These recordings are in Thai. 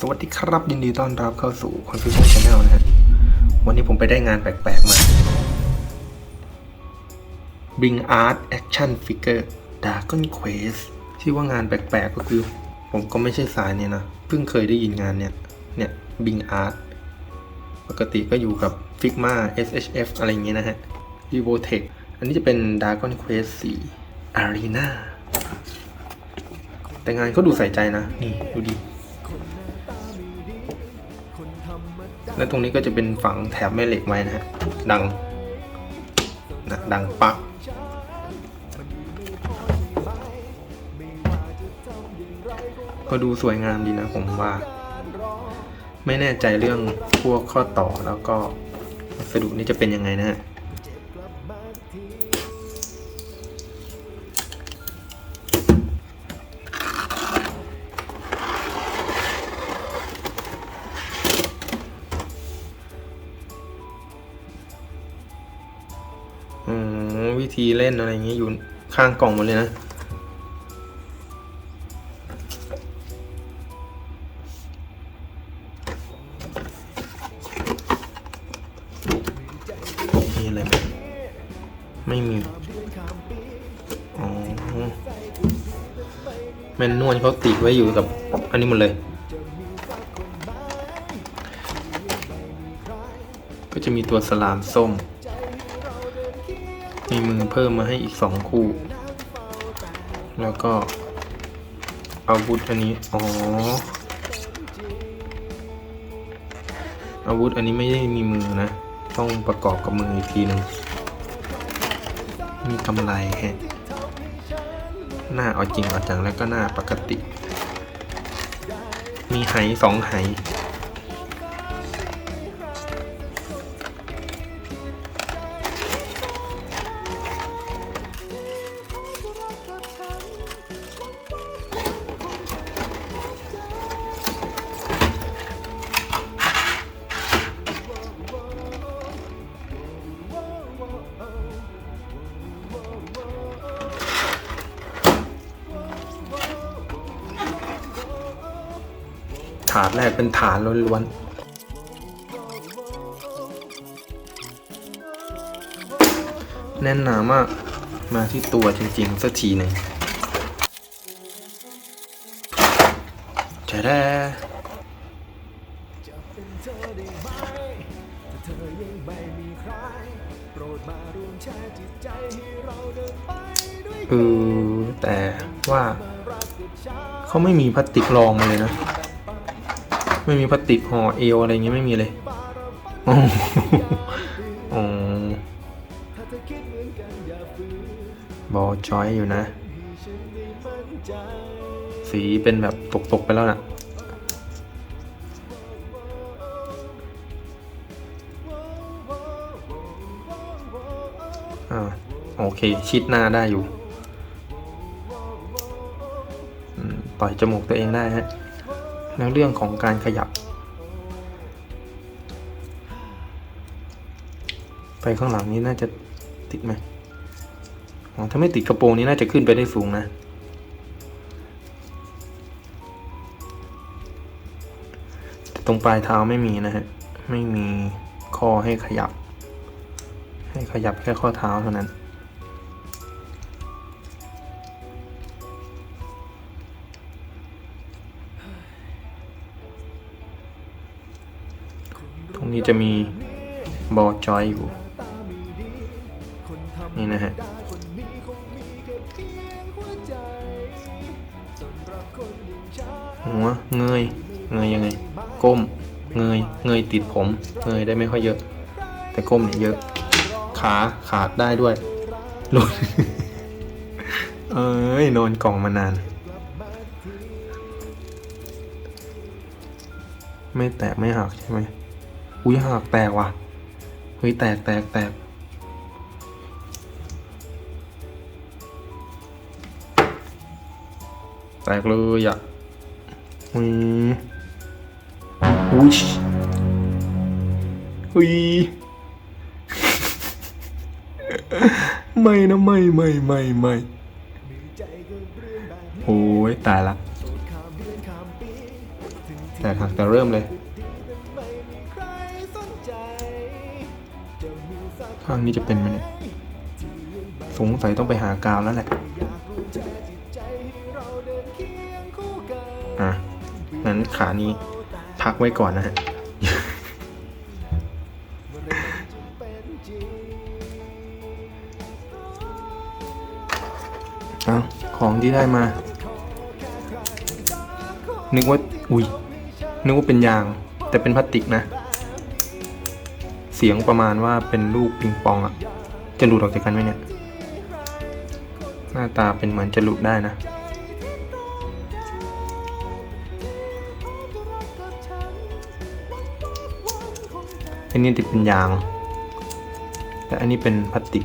สวัสดีครับ ยินดีต้อนรับเข้าสู่ Confusion Channel นะฮะวันนี้ผมไปได้งานแปลก ๆ มา Bring Art Action Figure Dragon Quest ที่ว่างานแปลก ๆ ก็คือ ผมก็ไม่ใช่สายเนี่ยนะ เพิ่งเคยได้ยินงานเนี่ย เนี่ย Bring Art ปกติก็อยู่กับ Figma SHF อะไรอย่างเงี้ยนะฮะ Vivotech อันนี้จะเป็น Dragon Quest 4 Arena แต่งานเขาดูใส่ใจนะ นี่ ดูดิ และตรงนี้ก็จะเป็นฝังแถบแม่เหล็กไว้นะฮะ ดังนะดังปักก็ดูสวยงามดีนะผมว่า ไม่แน่ใจเรื่องพวกข้อต่อแล้วก็วัสดุนี่จะเป็นยังไงนะฮะ อืมวิธีเล่นอะไรอย่างเงี้ยอยู่ข้างกล่องหมดเลยนะมีอะไรไหมไม่มี อ๋อแมนนวลเขาติดไว้อยู่กับอันนี้หมดเลย ก็จะมีตัวสลามส้ม มีมือเพิ่มมาให้อีกสองคู่ แล้วก็อาวุธอันนี้ อ๋อ อาวุธอันนี้ไม่ได้มีมือนะ ต้องประกอบกับมืออีกทีหนึ่งมีกำไรแฮะ หน้าเอาจริงเอาจังแล้วก็หน้าปกติ มีไหสองไหาดแรกเป็นฐานล้วนๆ แน่นหนามาก มาที่ตัวจริงๆ สักทีหนึ่งจะได้เออแต่ว่าเขาไม่มีพลาสติกรองมาเลยนะ ไม่มีพลาสติกห่อเอวอะไรเงี้ยไม่มีเลยอ๋ออ๋อบอจอยอยู่นะ สีเป็นแบบตก ๆ ไปแล้วน่ะอ่าโอเค ชิดหน้าได้อยู่ ต่อยจมูกตัวเองได้ฮะ แล้วเรื่องของการขยับ ไปข้างหลังนี้น่าจะติดไหมอ๋อถ้าไม่ติดกระโปรงนี้น่าจะขึ้นไปได้สูงนะแต่ตรงปลายเท้าไม่มีนะฮะ ไม่มีข้อให้ขยับ ให้ขยับแค่ข้อเท้าเท่านั้น นี้จะมีบอลจอยอยู่ นี่นะฮะหัวเงยเงยยังไง ก้ม เงยเงยติดผม เงยได้ไม่ค่อยเยอะ แต่ก้มเนี่ยเยอะ ขาขาดได้ด้วยหลุดเอ้ยนอนกล่องมานาน ไม่แตกไม่หักใช่ไหม อุ้ยหักแตกว่ะ เฮ้ย แตกแตกแตกแตกเลยอะอืมอุ้ยอุ้ยไม่นะไม่ไม่ไม่ไม่โอ้ยตายละ แตกหักแต่เริ่มเลย ข้างนี้จะเป็นไหมเนี่ย สงสัยต้องไปหากาวแล้วแหละ อะงั้นขานี้พักไว้ก่อนนะฮะเอาของที่ได้มา นึกว่า อุ้ยนึกว่าเป็นยาง แต่เป็นพลาสติกนะ เสียงประมาณว่าเป็นลูกปิงปองอะจะหลุดออกจากกันไหมเนี่ย หน้าตาเป็นเหมือนจะหลุดได้นะ อันนี้ติดเป็นยาง แต่อันนี้เป็นพลาสติก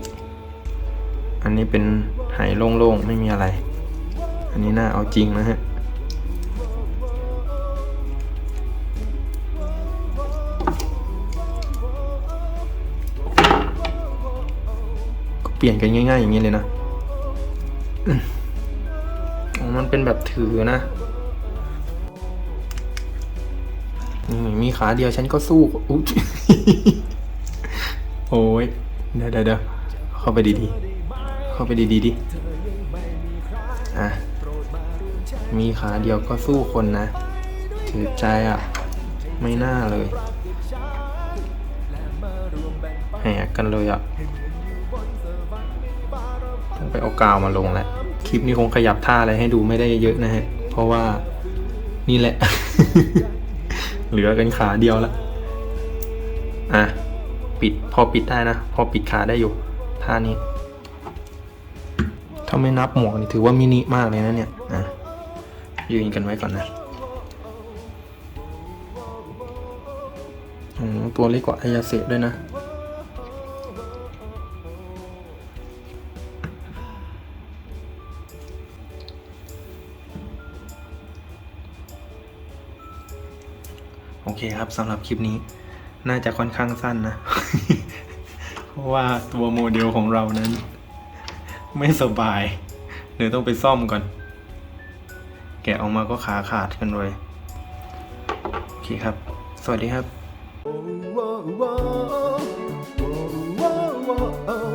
อันนี้เป็นไหโล่งๆ ไม่มีอะไร อันนี้น่าเอาจริงนะฮะ ปลี่ยนกันง่ายๆอย่างนี้เลยนะมันเป็นแบบถือนะนี่มีขาเดียวฉันก็สู้อุ๊ยโอ้ยเดี๋ยวเดี๋ยวเดี๋ยวเข้าไปดีๆ เข้าไปดีๆดิอะมีขาเดียวก็สู้คนนะ ถือใจอะ ไม่น่าเลยแหกกันเลยอะ ต้องไปเอากาวมาลงแหละคลิปนี้คงขยับท่าอะไรให้ดูไม่ได้เยอะนะฮะ เพราะว่านี่แหละ เหลือกันขาเดียวล้วอะปิดพอปิดได้นะ พอปิดขาได้อยู่ท่านี้ ถ้าไม่นับหมวกนี่ถือว่ามินิมากเลยนะเนี่ยอะยืนกันไว้ก่อนนะตัวเล็กกว่าอายาเสะด้วยนะ โอเคครับสำหรับคลิปนี้ น่าจะค่อนข้างสั้นนะ เพราะว่าตัวโมเดลของเรานั้น ไม่สบายเดี๋ยวต้องไปซ่อมก่อน แกะออกมาก็ขาขาดกันเลยโอเคครับ สวัสดีครับ oh, oh, oh, oh, oh, oh, oh.